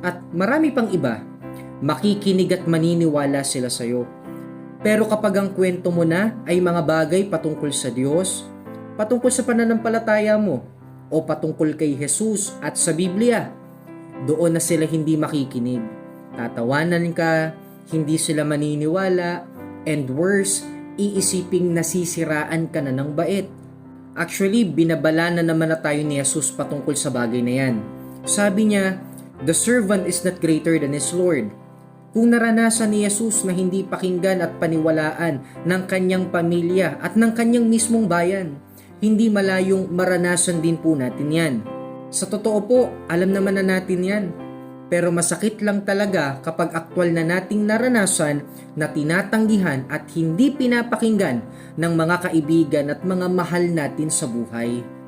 at marami pang iba, makikinig at maniniwala sila sa iyo. Pero kapag ang kwento mo na ay mga bagay patungkol sa Diyos, patungkol sa pananampalataya mo, o patungkol kay Jesus at sa Biblia, doon na sila hindi makikinig. Tatawanan ka, hindi sila maniniwala, and worse, iisiping nasisiraan ka na ng bait. Actually, binabala na naman na tayo ni Jesus patungkol sa bagay na yan. Sabi niya, The servant is not greater than his Lord. Kung naranasan ni Jesus na hindi pakinggan at paniwalaan ng kanyang pamilya at ng kanyang mismong bayan, hindi malayong maranasan din po natin yan. Sa totoo po, alam naman na natin yan. Pero masakit lang talaga kapag aktwal na nating naranasan na tinatanggihan at hindi pinapakinggan ng mga kaibigan at mga mahal natin sa buhay.